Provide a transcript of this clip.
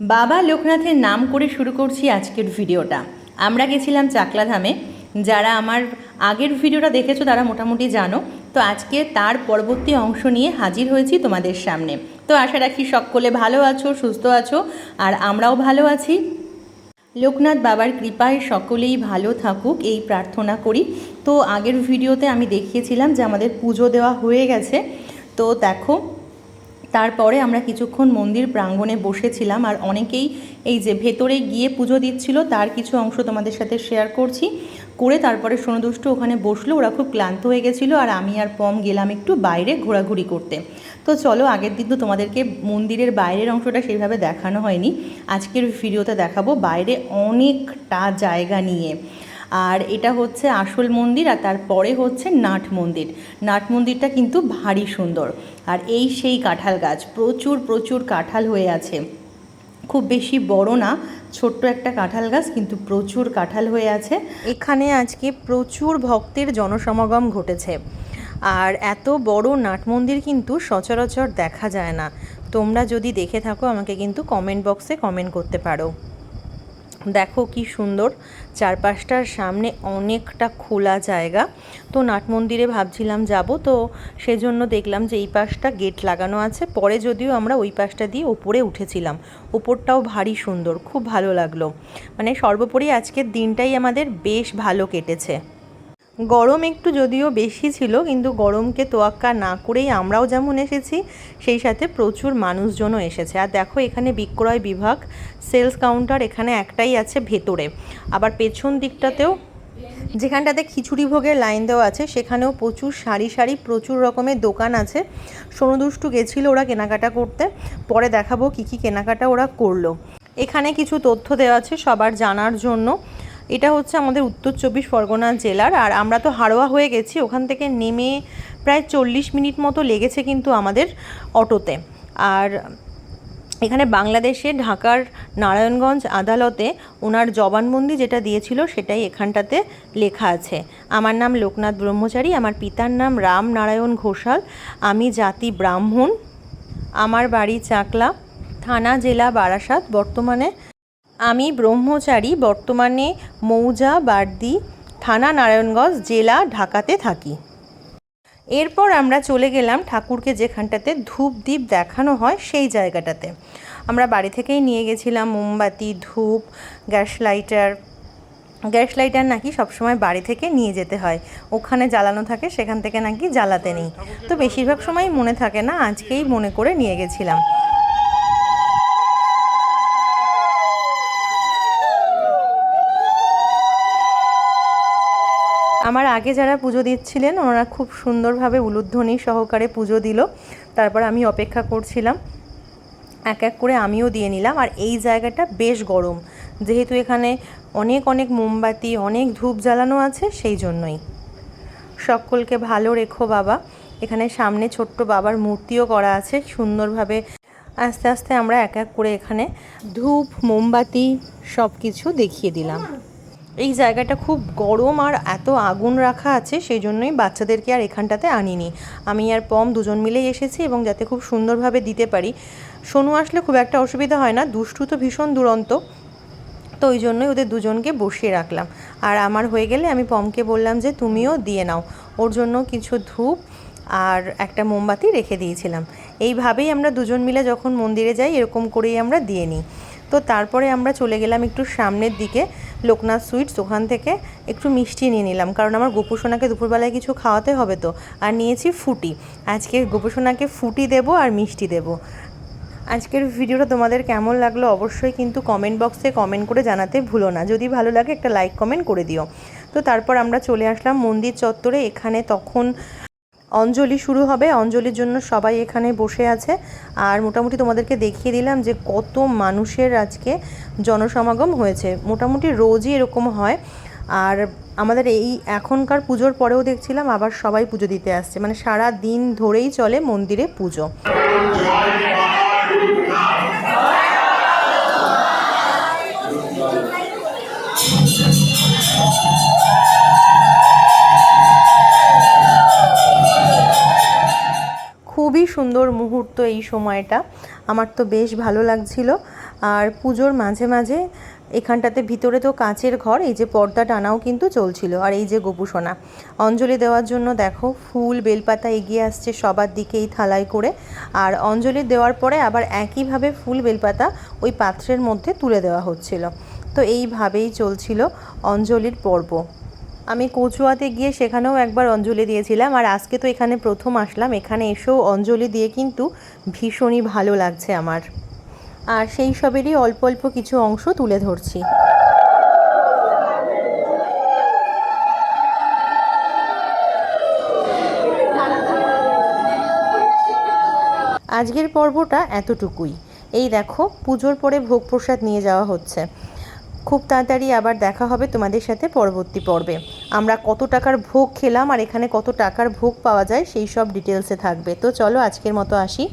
বাবা লোকনাথের নাম করে শুরু করছি আজকের ভিডিওটা। আমরা গেছিলাম চাকলাধামে। যারা আমার আগের ভিডিওটা দেখেছ, তারা মোটামুটি জানো। তো আজকে তার পরবর্তী অংশ নিয়ে হাজির হয়েছি তোমাদের সামনে। তো আশা রাখি সকলে ভালো আছো, সুস্থ আছো, আর আমরাও ভালো আছি। লোকনাথ বাবার কৃপায় সকলেই ভালো থাকুক, এই প্রার্থনা করি। তো আগের ভিডিওতে আমি দেখিয়েছিলাম যে আমাদের পুজো দেওয়া হয়ে গেছে। তো দেখো তারপরে আমরা কিছুক্ষণ মন্দির প্রাঙ্গণে বসেছিলাম আর অনেকেই এই যে ভেতরে গিয়ে পুজো দিচ্ছিল, তার কিছু অংশ তোমাদের সাথে শেয়ার করছি। করে তারপরে সোনদুষ্টু ওখানে বসল, ওরা খুব ক্লান্ত হয়ে গেছিল আর আমি আর পম গেলাম একটু বাইরে ঘোরাঘুরি করতে। তো চলো, আগের দিন তো তোমাদেরকে মন্দিরের বাইরের অংশটা সেইভাবে দেখানো হয়নি। আজকের ভিডিওতে দেখাবো বাইরে অনেকটা জায়গা নিয়ে। আর এটা হচ্ছে আসল মন্দির আর তারপরে হচ্ছে নাট মন্দির। নাট মন্দিরটা কিন্তু ভারী সুন্দর। আর এই সেই কাঁঠাল গাছ, প্রচুর প্রচুর কাঁঠাল হয়ে আছে। খুব বেশি বড় না, ছোট্ট একটা কাঁঠাল গাছ, কিন্তু প্রচুর কাঁঠাল হয়ে আছে। এখানে আজকে প্রচুর ভক্তের জনসমাগম ঘটেছে। আর এত বড় নাট মন্দির কিন্তু সচরাচর দেখা যায় না। তোমরা যদি দেখে থাকো, আমাকে কিন্তু কমেন্ট বক্সে কমেন্ট করতে পারো। দেখো কি সুন্দর। চারপাশটার সামনে অনেকটা খোলা জায়গা। তো নাট মন্দিরে ভাবছিলাম যাব, তো সেজন্য দেখলাম যে এই পাশটা গেট লাগানো আছে। পরে যদিও আমরা ওই পাশটা দিয়ে ওপরে উঠেছিলাম। ওপরটাও ভারী সুন্দর, খুব ভালো লাগল। মানে সর্বোপরি আজকের দিনটাই আমাদের বেশ ভালো কেটেছে। গরম একটু যদিও বেশি ছিল, কিন্তু গরমকে তোয়াক্কা না করেই আমরাও যেমন এসেছি, সেই সাথে প্রচুর মানুষজনও এসেছে। আর দেখো, এখানে বিক্রয় বিভাগ, সেলস কাউন্টার এখানে একটাই আছে ভেতরে। আবার পেছন দিকটাতেও যেখানটাতে খিচুড়ি ভোগের লাইন দেওয়া আছে, সেখানেও প্রচুর সারি সারি, প্রচুর রকমের দোকান আছে। সোনুদুষ্টু গেছিল ওরা কেনাকাটা করতে, পরে দেখাবো কী কী কেনাকাটা ওরা করল। এখানে কিছু তথ্য দেওয়া আছে সবার জানার জন্য। এটা হচ্ছে আমাদের উত্তর চব্বিশ পরগনা জেলার, আর আমরা তো হাড়োয়া হয়ে গেছি, ওখান থেকে নেমে প্রায় চল্লিশ মিনিট মতো লেগেছে কিন্তু আমাদের অটোতে। আর এখানে বাংলাদেশে ঢাকার নারায়ণগঞ্জ আদালতে ওনার জবানবন্দি যেটা দিয়েছিল সেটাই এখানটাতে লেখা আছে। আমার নাম লোকনাথ ব্রহ্মচারী, আমার পিতার নাম রাম নারায়ণ ঘোষাল, আমি জাতি ব্রাহ্মণ। আমার বাড়ি চাকলা, থানা, জেলা, বারাসাত, বর্তমানে আমি ব্রহ্মচারী, বর্তমানে মৌজা, বারদি, থানা নারায়ণগঞ্জ জেলা, ঢাকাতে থাকি। এরপর আমরা চলে গেলাম ঠাকুরকে যেখানটাতে ধূপ দ্বীপ দেখানো হয় সেই জায়গাটাতে। আমরা বাড়ি থেকেই নিয়ে গেছিলাম মোমবাতি, ধূপ, গ্যাস লাইটার। গ্যাস লাইটার নাকি সবসময় বাড়ি থেকে নিয়ে যেতে হয়। ওখানে জ্বালানো থাকে, সেখান থেকে নাকি জ্বালাতে নেই। তো বেশিরভাগ সময় মনে থাকে না, আজকেই মনে করে নিয়ে গেছিলাম। আমার আগে যারা পুজো দিচ্ছিলেন, ওনারা খুব সুন্দরভাবে উলুধ্বনি সহকারে পুজো দিল। তারপর আমি অপেক্ষা করছিলাম। এক এক করে আমিও দিয়ে নিলাম। আর এই জায়গাটা বেশ গরম। যেহেতু এখানে অনেক অনেক মোমবাতি, অনেক ধূপ জ্বালানো আছে, সেই জন্যই। সকলকে ভালো রেখো বাবা। এখানে সামনে ছোট্ট বাবার মূর্তিও করা আছে। সুন্দরভাবে আস্তে আস্তে আমরা এক এক করে এখানে ধূপ, মোমবাতি সব কিছু দেখিয়ে দিলাম। এই জায়গাটা খুব গরম আর এত আগুন রাখা আছে সেই জন্যই বাচ্চাদেরকে আর এখানটাতে আনিনি। আমি আর পম দুজন মিলেই এসেছি এবং যাতে খুব সুন্দরভাবে দিতে পারি। সোনু আসলে খুব একটা অসুবিধা হয় না, দুষ্টু তো ভীষণ দুরন্ত। তো ওই জন্যই ওদের দুজনকে বসিয়ে রাখলাম। আর আমার হয়ে গেলে আমি পমকে বললাম যে, তুমিও দিয়ে নাও। ওর জন্য কিছু ধূপ আর একটা মোমবাতি রেখে দিয়েছিলাম। এইভাবেই আমরা দুজন মিলে যখন মন্দিরে যাই, এরকম করেই আমরা দিয়ে নিই। তো তারপরে আমরা চলে গেলাম একটু সামনের দিকে লোকনাথ সুইটস, ওখান থেকে একটু মিষ্টি নিয়ে নিলাম। কারণ আমার গোপুসোনাকে দুপুরবেলায় কিছু খাওয়াতে হবে তো। আর নিয়েছি ফুটি। আজকে গোপুসোনাকে ফুটি দেব আর মিষ্টি দেব। আজকের ভিডিওটা তোমাদের কেমন লাগল অবশ্যই কিন্তু কমেন্ট বক্সে কমেন্ট করে জানাতে ভুলো না। যদি ভালো লাগে একটা লাইক কমেন্ট করে দিও। তো তারপর আমরা চলে আসলাম মন্দির চত্বরে। এখানে তখন অঞ্জলি শুরু হবে। অঞ্জলির জন্য সবাই এখানে বসে আছে। আর মোটামুটি তোমাদেরকে দেখিয়ে দিলাম যে কত মানুষের আজকে জনসমাগম হয়েছে। মোটামুটি রোজই এরকম হয়। আর আমাদের এই এখনকার পুজোর পরেও দেখছিলাম আবার সবাই পুজো দিতে আসছে। মানে সারা দিন ধরেই চলে মন্দিরে পুজো। সুন্দর মুহূর্ত এই সময়টা। আমার তো বেশ ভালো লাগছিল। আর পুজোর মাঝে মাঝে এখানটাতে ভিতরে তো কাঁচের ঘর, এই যে পর্দা টানাও কিন্তু চলছিল। আর এই যে গোপুসোনা, অঞ্জলি দেওয়ার জন্য দেখো ফুল, বেলপাতা এগিয়ে আসছে সবার দিকে এই থালায় করে। আর অঞ্জলি দেওয়ার পরে আবার একইভাবে ফুল, বেলপাতা ওই পাত্রের মধ্যে তুলে দেওয়া হচ্ছিল। তো এইভাবেই চলছিল অঞ্জলির পর্ব। আমি কচুয়াতে গিয়ে সেখানেও একবার অঞ্জলি দিয়েছিলাম আর আজকে তো এখানে প্রথম আসলাম। এখানে এসেও অঞ্জলি দিয়ে কিন্তু ভীষণই ভালো লাগছে আমার। আর সেই সবেরই অল্প অল্প কিছু অংশ তুলে ধরছি। আজকের পর্বটা এতটুকুই। এই দেখো, পুজোর পরে ভোগ প্রসাদ নিয়ে যাওয়া হচ্ছে। খুব তাড়াতাড়ি আবার দেখা হবে তোমাদের সাথে পরবর্তী পর্বে। আমরা কত টাকার ভোগ খেলাম আর এখানে কত টাকার ভোগ পাওয়া যায় সেই সব ডিটেলসে থাকবে। তো চলো আজকের মতো আসি।